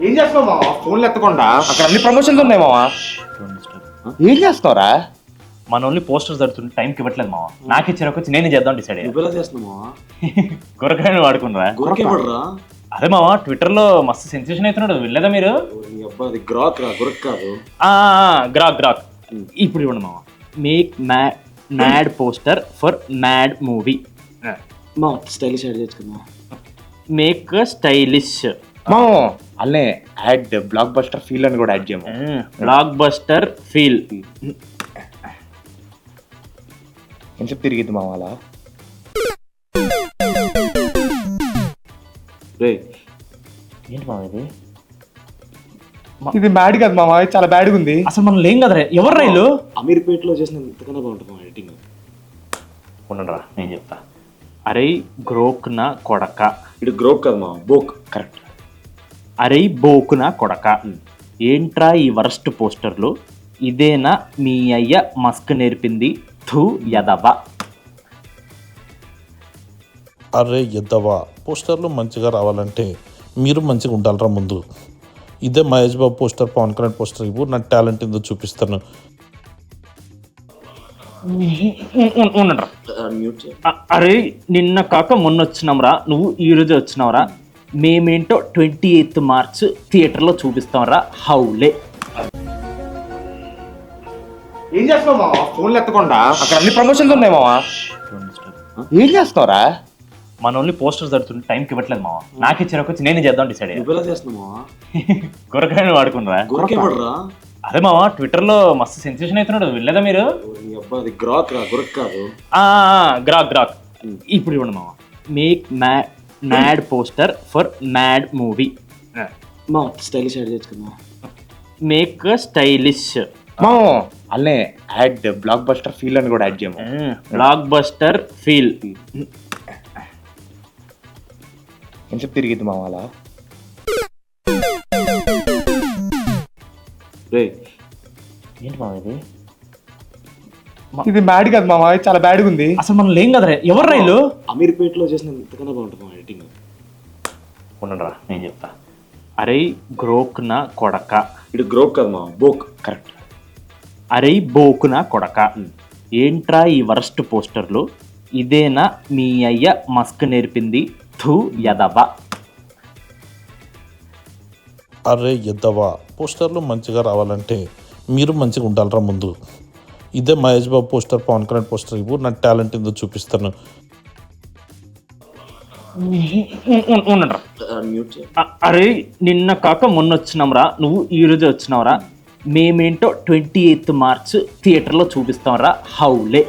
ఏం చేస్తున్నావు మావా? ఫోన్లు ఎత్తకుండా? అక్కడ అన్ని ప్రమోషన్స్ ఉన్నాయి మావా. ఏం చేస్తున్నావురా? మన ఓన్లీ పోస్టర్స్ జరుగుతుంటే టైంకి ఇవ్వట్లేదు మావా. నాకు ఇచ్చారు వచ్చి నేను చేద్దాం డిసైడ్ నువ్వెలా చేస్తున్నావా గురకాయని వాడుకున్నారా గొరకే పడరా? అదే మావా ట్విట్టర్లో మస్తు సెన్సేషన్ అవుతున్నాడు. వెళ్ళదా మీరు? గ్రాక్ రా గొరక్ కాదు. ఆ, ఆ, గ్రాక్ గ్రాక్ ఇప్పుడు ఇవ్వండి మావా. Make mad mad poster for mad movie మా స్టైలిష్ యాడ్ చేసుకున్నా మేక్ స్టైలిష్ మా అల్లే యాడ్ బ్లాక్ బస్టర్ ఫీల్ అని కూడా యాడ్ చేయము. బ్లాక్ బస్టర్ ఫీల్ ఎంతసేపు తిరిగిద్ది మావా అలా? రే. ఏంటి మావా ఇది? ఇది బ్యాడ్ కాదు మావా ఇది చాలా బ్యాడ్గా ఉంది. అసలు మనం లేం కదరా? ఎవరు రైలు అమీర్పేటలో చేసిన ఇంతకన్నా బాగుంటుంది మా ఎడిటింగ్ ఉండరా నేను చెప్తా. అరే గ్రోక్న కొడక. ఇటు గ్రోక్ కాదు మా బోక్ కరెక్ట్ అరే బోకున కొడక. ఏంట్రా ఈ వరస్ట్ పోస్టర్లు? ఇదేనా మీ అయ్య మస్క్ నేర్పింది? థూ యదవ. అరే ఎద్దవా పోస్టర్లు మంచిగా రావాలంటే మీరు మంచిగా ఉండాలరా ముందు. ఇదే మహేష్ బాబు పోస్టర్ పవన్ కళ్యాణ్ పోస్టర్ ఇవ్వు నా టాలెంట్ ఏందో చూపిస్తాను. ఉండరా మ్యూట్ చేయి. అరే నిన్న కాక మొన్న వచ్చినాంరా నువ్వు ఈ రోజు వచ్చినావురా. మేమేంటో ట్వంటీ ఎయిత్ మార్చ్ థియేటర్లో చూపిస్తాంరా హౌలే. ఏం చేస్తున్నావు మావా? ఫోన్లు ఎత్తకుండా? అక్కడ అన్ని ప్రమోషన్స్ ఉన్నాయి మావా? ఏం చేస్తున్నావురా? మన ఓన్లీ పోస్టర్స్ జరుగుతుంటే టైంకి ఇవ్వట్లేదు మావా. నాకు ఇచ్చారు వచ్చి నేను చేద్దాం డిసైడ్ అయ్యా. నువ్వెలా చేస్తున్నావా గురకాయని వాడుకున్నారా గొరకే పడరా అదే మావా ట్విట్టర్లో మస్తు సెన్సేషన్ అవుతున్నాడు. వెళ్ళదా మీరు? నీ అబ్బా అది గ్రాక్ రా గొరక్ కాదు. ఆ, ఆ, గ్రాక్ గ్రాక్ ఇప్పుడు ఇవ్వండి మావా. Make mad mad poster for mad movie మా స్టైలిష్ యాడ్ చేసుకున్నా మేక్ స్టైలిష్ మా అల్లే యాడ్ బ్లాక్ బస్టర్ ఫీల్ అని కూడా యాడ్ చేయము బ్లాక్ బస్టర్ ఫీల్ ఎంతసేపు తిరిగిద్ది అలా రే ఏంటి మావా ఇది ఇది బ్యాడ్ కాదు ఇది చాలా బ్యాడ్గా ఉంది అసలు మనం లేం కదరా? ఎవరు రైలు అమీర్పేటలో చేసిన ఇంతకన్నా బాగుంటుంది మా ఎడిటింగ్ ఉండరా నేను చెప్తా. అరే గ్రోక్న కొడక. ఇటు గ్రోక్ కాదు మా బోక్. కరెక్ట్. అరే బోకున కొడక. ఏంట్రా ఈ వరస్ట్ పోస్టర్లు? ఇదేనా మీ అయ్య మస్క్ నేర్పింది? థూ యదవ. అరే ఎద్దవా పోస్టర్లు మంచిగా రావాలంటే మీరు మంచిగా ఉండాలరా ముందు. ఇదే మహేష్ బాబు పోస్టర్ పవన్ కళ్యాణ్ పోస్టర్ ఇవ్వు నా టాలెంట్ ఏందో చూపిస్తాను. అరే నిన్న కాక మొన్న వచ్చినాంరా నువ్వు ఈ రోజే వచ్చినావురా. మేమేంటో ట్వంటీ ఎయిత్ మార్చ్ థియేటర్లో చూపిస్తాంరా హౌలే.